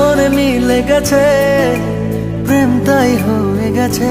মনে মিলে গেছে প্রেম তাই হয়ে গেছে।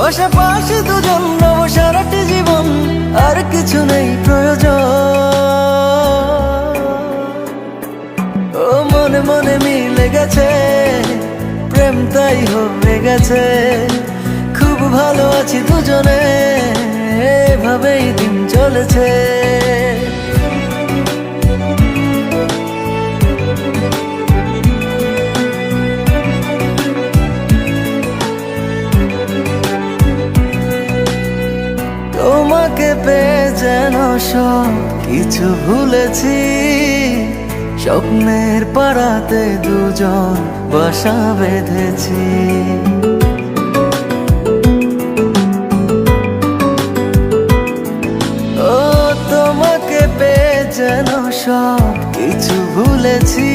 পাশাপাশি দুজন নব সারাটি জীবন, আর কিছু নেই প্রয়োজন। ও মনে মনে মিলে গেছে, প্রেম তাই হয়ে গেছে। খুব ভালো আছি দুজনে, এভাবেই দিন চলেছে। তোমাকে পেয়ে যেন সব কিছু ভুলেছি। স্বপ্নের পাড়াতে দুজন বাসা বেঁধেছি। ও, তোমাকে পেয়ে যেন সব কিছু ভুলেছি।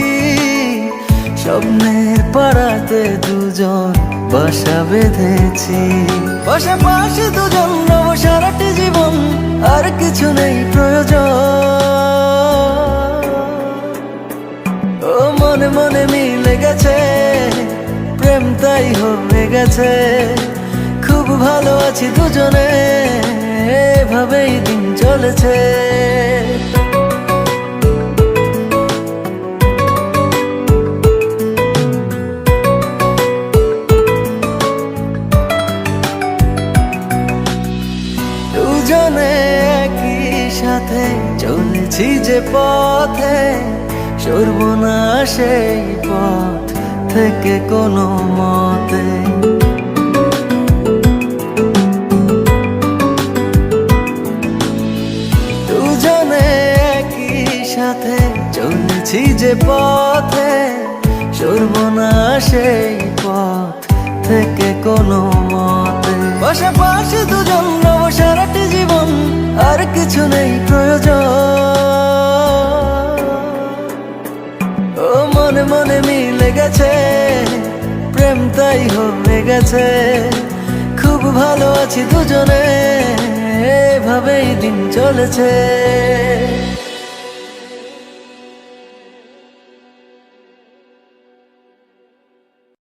স্বপ্নের পাড়াতে দুজন বাসা বেঁধেছি। পাশাপাশি দুজন নব সারাটি কিছু নেই প্রয়োজন। ও মনে মনে মিলে গেছে, প্রেম তাই হয়ে গেছে। খুব ভালো আছি দুজনে, এভাবেই দিন চলেছে। সাথে চলেছি যে পথে সর্বনা সেই পথ থেকে কোনো মতে। দুজনে একই সাথে, চলেছি যে পথে সর্বনা সেই পথ থেকে কোনো মতে। পাশাপাশি দুজন কিছু নেই প্রয়োজন। ও, মনে মনে মিলে গেছে, প্রেম তাই হয়ে গেছে। খুব ভালো আছি দুজনে, এভাবেই দিন চলেছে।